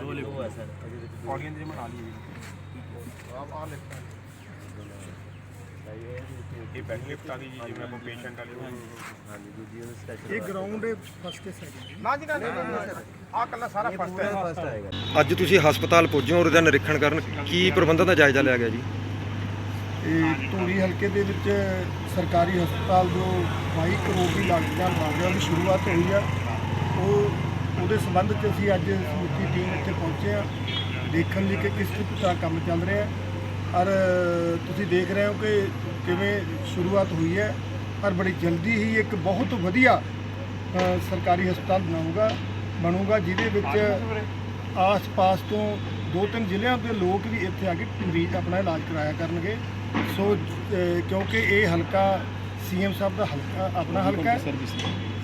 ਦੋ ਲਿਫਟ ਹੈ ਸਰ। ਪੌੜੀਆਂ ਦੀ ਬਣਾ ਲਈ ਆਪ ਆ ਲਿਫਟ ਇਹ ਬੈਕ ਲਿਫਟ ਆ ਗਈ ਜੀ ਜਿਵੇਂ ਆਪਾਂ ਪੇਸ਼ੈਂਟ ਵਾਲੇ ਹਾਂਜੀ ਦੂਜੀ ਉਹਨੂੰ ਸਪੈਸ਼ਲ ਇਹ ਗਰਾਊਂਡ ਫਸਟ ਤੇ ਸੈਕਿੰਡ ਨਾ ਜੀ ਨਾ ਨਾ ਆ ਕੱਲਾ ਸਾਰਾ ਫਸਟ ਹੈ। ਫਸਟ ਆਏਗਾ ਅੱਜ ਤੁਸੀਂ ਹਸਪਤਾਲ ਪਹੁੰਚੇ ਹੋ ਉਹਦਾ ਨਿਰੀਖਣ ਕਰਨ ਕੀ ਪ੍ਰਬੰਧਾਂ ਦਾ ਜਾਇਜ਼ਾ ਲਿਆ ਗਿਆ ਜੀ? ਇਹ ਧੂਰੀ ਹਲਕੇ ਦੇ ਵਿੱਚ ਸਰਕਾਰੀ ਹਸਪਤਾਲ ਜੋ 22 ਕਰੋੜ ਦੀ ਲਾਗਤ ਰਿਹਾ ਉਹਦੀ ਸ਼ੁਰੂਆਤ ਹੋਈ ਆ ਉਹ ਉਹਦੇ ਸੰਬੰਧ 'ਚ ਅਸੀਂ ਅੱਜ ਸਮੁੱਚੀ ਟੀਮ ਇੱਥੇ ਪਹੁੰਚੇ ਆ ਦੇਖਣ ਲਈ ਕਿ ਕਿਸ ਤਰ੍ਹਾਂ ਕੰਮ ਚੱਲ ਰਿਹਾ ਹੈ। ਔਰ ਤੁਸੀਂ ਦੇਖ ਰਹੇ ਹੋ ਕਿ ਕਿਵੇਂ ਸ਼ੁਰੂਆਤ ਹੋਈ ਹੈ, ਔਰ ਬੜੀ ਜਲਦੀ ਹੀ ਇੱਕ ਬਹੁਤ ਵਧੀਆ ਸਰਕਾਰੀ ਹਸਪਤਾਲ ਬਣਾਊਗਾ, ਬਣੂਗਾ, ਜਿਹਦੇ ਵਿੱਚ ਆਸ-ਪਾਸ ਤੋਂ ਦੋ ਤਿੰਨ ਜ਼ਿਲ੍ਹਿਆਂ ਦੇ ਲੋਕ ਵੀ ਇੱਥੇ ਆ ਕੇ ਮਰੀਜ਼ ਆਪਣਾ ਇਲਾਜ ਕਰਾਇਆ ਕਰਨਗੇ। ਸੋ ਕਿਉਂਕਿ ਇਹ ਹਲਕਾ ਸੀਐਮ ਸਾਹਿਬ ਦਾ ਹਲਕਾ ਆਪਣਾ ਹਲਕਾ ਹੈ।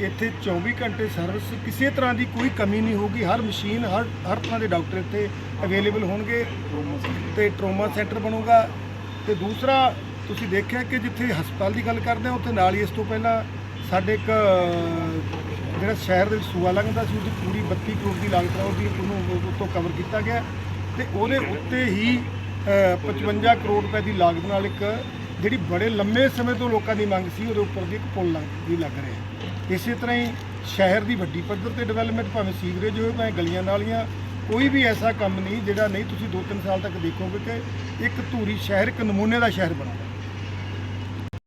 ਇੱਥੇ 24 ਘੰਟੇ ਸਰਵਿਸ ਕਿਸੇ ਤਰ੍ਹਾਂ ਦੀ ਕੋਈ ਕਮੀ ਨਹੀਂ ਹੋਊਗੀ। ਹਰ ਮਸ਼ੀਨ ਹਰ ਹਰ ਤਰ੍ਹਾਂ ਦੇ ਡਾਕਟਰ ਇੱਥੇ ਅਵੇਲੇਬਲ ਹੋਣਗੇ ਤੇ ਟਰੋਮਾ ਸੈਂਟਰ ਬਣੂਗਾ। ਤੇ ਦੂਸਰਾ ਤੁਸੀਂ ਦੇਖਿਆ ਕਿ ਜਿੱਥੇ ਹਸਪਤਾਲ ਦੀ ਗੱਲ ਕਰਦੇ ਹਾਂ ਉੱਥੇ ਨਾਲ ਹੀ ਇਸ ਤੋਂ ਪਹਿਲਾਂ ਸਾਡੇ ਇੱਕ ਜਿਹੜਾ ਸ਼ਹਿਰ ਦੇ ਵਿੱਚ ਸੂਆ ਲੰਘਦਾ ਸੀ ਉਹਦੀ ਪੂਰੀ 32 ਕਰੋੜ ਦੀ ਲਾਗਤ ਨਾਲ ਉਹਦੀ ਉਹਨੂੰ ਉੱਤੋਂ ਕਵਰ ਕੀਤਾ ਗਿਆ। ਤੇ ਉਹਦੇ ਉੱਤੇ ਹੀ ਅ, 55 ਕਰੋੜ ਰੁਪਏ ਦੀ ਲਾਗਤ ਨਾਲ ਇੱਕ ਜਿਹੜੀ ਬੜੇ ਲੰਮੇ ਸਮੇਂ ਤੋਂ ਲੋਕਾਂ ਦੀ ਮੰਗ ਸੀ ਉਹਦੇ ਉੱਪਰ ਦੀ ਇੱਕ ਪੁਲ ਲੱਗ ਵੀ ਲੱਗ ਰਿਹਾ ਇਸੇ ਤਰ੍ਹਾਂ ਹੀ ਸ਼ਹਿਰ ਦੀ ਵੱਡੀ ਪੱਧਰ ਤੇ ਡਿਵੈਲਪਮੈਂਟ ਭਾਵੇਂ ਸੀਵਰੇਜ ਹੋਵੇ ਭਾਵੇਂ ਗਲੀਆਂ ਨਾਲੀਆਂ ਕੋਈ ਵੀ ਐਸਾ ਕੰਮ ਨਹੀਂ ਜਿਹੜਾ ਨਹੀਂ ਤੁਸੀਂ 2-3 ਸਾਲ ਤੱਕ ਦੇਖੋਗੇ ਕਿ ਇੱਕ ਧੂਰੀ ਸ਼ਹਿਰ ਇੱਕ ਨਮੂਨੇ ਦਾ ਸ਼ਹਿਰ ਬਣੇਗਾ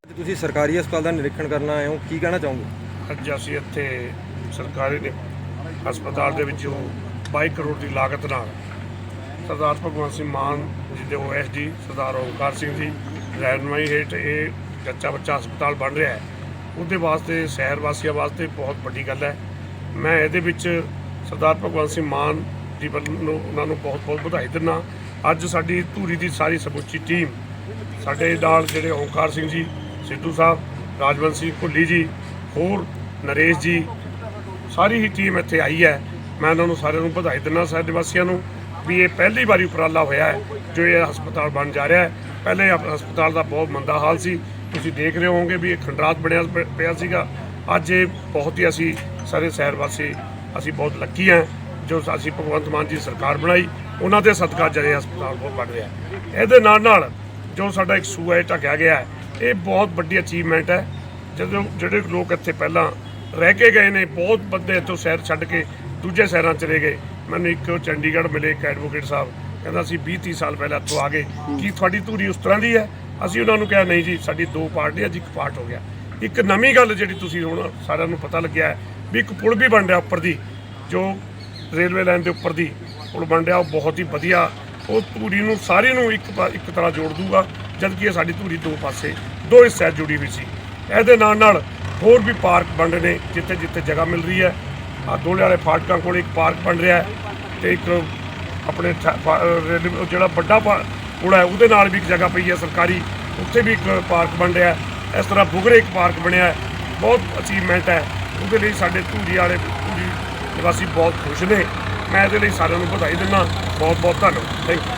ਅੱਜ ਤੁਸੀਂ ਸਰਕਾਰੀ ਹਸਪਤਾਲ ਦਾ ਨਿਰੀਖਣ ਕਰਨ ਆਏ ਹੋ ਕੀ ਕਹਿਣਾ ਚਾਹੋਗੇ? ਅੱਜ ਅਸੀਂ ਇੱਥੇ ਸਰਕਾਰੀ ਨੇ ਹਸਪਤਾਲ ਦੇ ਵਿੱਚ 22 ਕਰੋੜ ਦੀ ਲਾਗਤ ਨਾਲ ਸਰਦਾਰ ਭਗਵੰਤ ਸਿੰਘ ਮਾਨ ਜੀ ਦੇ ਓਐਸਡੀ ਸਰਦਾਰ ਓਮਕਾਰ ਸਿੰਘ ਜੀ ਰਹਿਨਮਾਈ ਹੇਠ ਇਹ ਕੱਚਾ ਬੱਚਾ ਹਸਪਤਾਲ ਬਣ ਰਿਹਾ ਹੈ। ਉਹਦੇ ਵਾਸਤੇ, ਸ਼ਹਿਰ ਵਾਸੀਆਂ ਵਾਸਤੇ ਬਹੁਤ ਵੱਡੀ ਗੱਲ ਹੈ। ਮੈਂ ਇਹਦੇ ਵਿੱਚ ਸਰਦਾਰ ਭਗਵੰਤ ਸਿੰਘ ਮਾਨ ਜੀ ਵੱਲੋਂ ਉਹਨਾਂ ਨੂੰ ਬਹੁਤ ਬਹੁਤ ਵਧਾਈ ਦਿੰਦਾ ਅੱਜ ਸਾਡੀ ਧੂਰੀ ਦੀ ਸਾਰੀ ਸਮੁੱਚੀ ਟੀਮ, ਸਾਡੇ ਨਾਲ ਜਿਹੜੇ ਓਮਕਾਰ ਸਿੰਘ ਜੀ, ਸਿੱਧੂ ਸਾਹਿਬ, ਰਾਜਵੰਤ ਸਿੰਘ ਭੁੱਲੀ ਜੀ, ਹੋਰ ਨਰੇਸ਼ ਜੀ, ਸਾਰੀ ਹੀ ਟੀਮ ਇੱਥੇ ਆਈ ਹੈ। ਮੈਂ ਉਹਨਾਂ ਨੂੰ ਸਾਰਿਆਂ ਨੂੰ ਵਧਾਈ ਦਿੰਦਾ ਸਾਡੇ ਨਿਵਾਸੀਆਂ ਨੂੰ, ਵੀ ਇਹ ਪਹਿਲੀ ਵਾਰੀ ਉਪਰਾਲਾ ਹੋਇਆ ਹੈ, ਜੋ ਇਹ ਹਸਪਤਾਲ ਬਣ ਜਾ ਰਿਹਾ ਹੈ। ਪਹਿਲੇ ਹਸਪਤਾਲ ਦਾ ਬਹੁਤ ਮੰਦਾ ਹਾਲ ਸੀ। ਤੁਸੀਂ ਦੇਖ ਰਹੇ ਹੋਵੋਗੇ ਵੀ ਇਹ ਖੰਡਰਾਤ ਬਣਿਆ ਪਿਆ ਸੀਗਾ। ਅੱਜ ਇਹ ਬਹੁਤ ਹੀ ਅਸੀਂ ਸਾਰੇ ਸ਼ਹਿਰ ਵਾਸੀ, ਅਸੀਂ ਬਹੁਤ ਲੱਕੀ ਹਾਂ, ਜੋ ਅਸੀਂ ਭਗਵੰਤ ਮਾਨ ਜੀ ਸਰਕਾਰ ਬਣਾਈ। ਉਹਨਾਂ ਦੇ ਸਦਕਾ ਜਿਹੜੇ ਹਸਪਤਾਲ ਬਹੁਤ ਬਣ ਰਿਹਾ। ਇਹਦੇ ਨਾਲ ਨਾਲ ਜੋ ਸਾਡਾ ਇੱਕ ਸੂਆ ਹੈ ਢਕਿਆ ਗਿਆ ਇਹ ਬਹੁਤ ਵੱਡੀ ਅਚੀਵਮੈਂਟ ਹੈ। ਜਦੋਂ ਜਿਹੜੇ ਲੋਕ ਇੱਥੇ ਪਹਿਲਾਂ ਰਹਿ ਕੇ ਗਏ ਨੇ, ਬਹੁਤ ਬੰਦੇ ਇੱਥੋਂ ਸ਼ਹਿਰ ਛੱਡ ਕੇ ਦੂਜੇ ਸ਼ਹਿਰਾਂ ਚਲੇ ਗਏ। ਮੈਨੂੰ ਇੱਕ ਚੰਡੀਗੜ੍ਹ ਮਿਲੇ ਇੱਕ ਐਡਵੋਕੇਟ ਸਾਹਿਬ। ਕਹਿੰਦਾ ਅਸੀਂ 20 30 ਸਾਲ ਪਹਿਲਾਂ ਇੱਥੋਂ ਆ ਗਏ। ਕੀ ਤੁਹਾਡੀ ਧੂਰੀ ਉਸ ਤਰ੍ਹਾਂ ਦੀ ਹੈ? ਅਸੀਂ ਉਹਨਾਂ ਨੂੰ ਕਿਹਾ, ਨਹੀਂ ਜੀ, ਸਾਡੀ ਦੋ ਪਾਰਟ, ਅੱਜ ਇੱਕ ਪਾਰਟ ਹੋ ਗਿਆ। ਇੱਕ ਨਵੀਂ ਗੱਲ ਜਿਹੜੀ ਤੁਸੀਂ ਹੁਣ ਸਾਰਿਆਂ ਨੂੰ ਪਤਾ ਲੱਗਿਆ ਵੀ ਇੱਕ ਪੁਲ ਵੀ ਬਣ ਰਿਹਾ ਉੱਪਰ ਦੀ, ਜੋ ਰੇਲਵੇ ਲਾਈਨ ਦੇ ਉੱਪਰ ਦੀ ਪੁਲ ਬਣ ਰਿਹਾ, ਉਹ ਬਹੁਤ ਹੀ ਵਧੀਆ। ਉਹ ਧੂਰੀ ਨੂੰ, ਸਾਰੀ ਨੂੰ ਇੱਕ ਪਾ- ਇੱਕ ਤਰ੍ਹਾਂ ਜੋੜ ਦੂਗਾ ਜਦਕਿ ਇਹ ਸਾਡੀ ਧੂਰੀ ਦੋ ਪਾਸੇ, ਦੋ ਹਿੱਸੇ ਜੁੜੀ ਹੋਈ ਸੀ। ਇਹਦੇ ਨਾਲ ਨਾਲ ਹੋਰ ਵੀ ਪਾਰਕ ਬਣ ਰਹੇ ਨੇ ਜਿੱਥੇ ਜਿੱਥੇ ਜਗ੍ਹਾ ਮਿਲ ਰਹੀ ਹੈ। ਆ ਦੋਲੇ ਵਾਲੇ ਫਾਟਕਾਂ ਕੋਲ ਇੱਕ ਪਾਰਕ ਬਣ ਰਿਹਾ ਹੈ ਤੇ ਇੱਕ ਆਪਣੇ ਠ- ਫਾ- ਅਹ ਜਿਹੜਾ ਵੱਡਾ ਪਾ- ਹੈ, ਉਹਦੇ ਨਾਲ ਵੀ ਇੱਕ ਜਗ੍ਹਾ ਪਈ ਹੈ ਸਰਕਾਰੀ। ਉੱਥੇ ਵੀ ਇੱਕ ਪਾਰਕ ਬਣ ਰਿਹਾ ਇਸ ਤਰ੍ਹਾਂ ਬੁਗਰੇ ਇੱਕ ਪਾਰਕ ਬਣਿਆ ਬਹੁਤ ਅਚੀਵਮੈਂਟ ਹੈ। ਉਹਦੇ ਲਈ ਸਾਡੇ ਧੂਰੀ ਵਾਲੇ, ਧੂਰੀ ਨਿਵਾਸੀ ਬਹੁਤ ਖੁਸ਼ ਨੇ। ਮੈਂ ਇਹਦੇ ਲਈ ਸਾਰਿਆਂ ਨੂੰ ਵਧਾਈ ਦਿੰਦਾ। ਬਹੁਤ ਬਹੁਤ ਧੰਨਵਾਦ। Thank you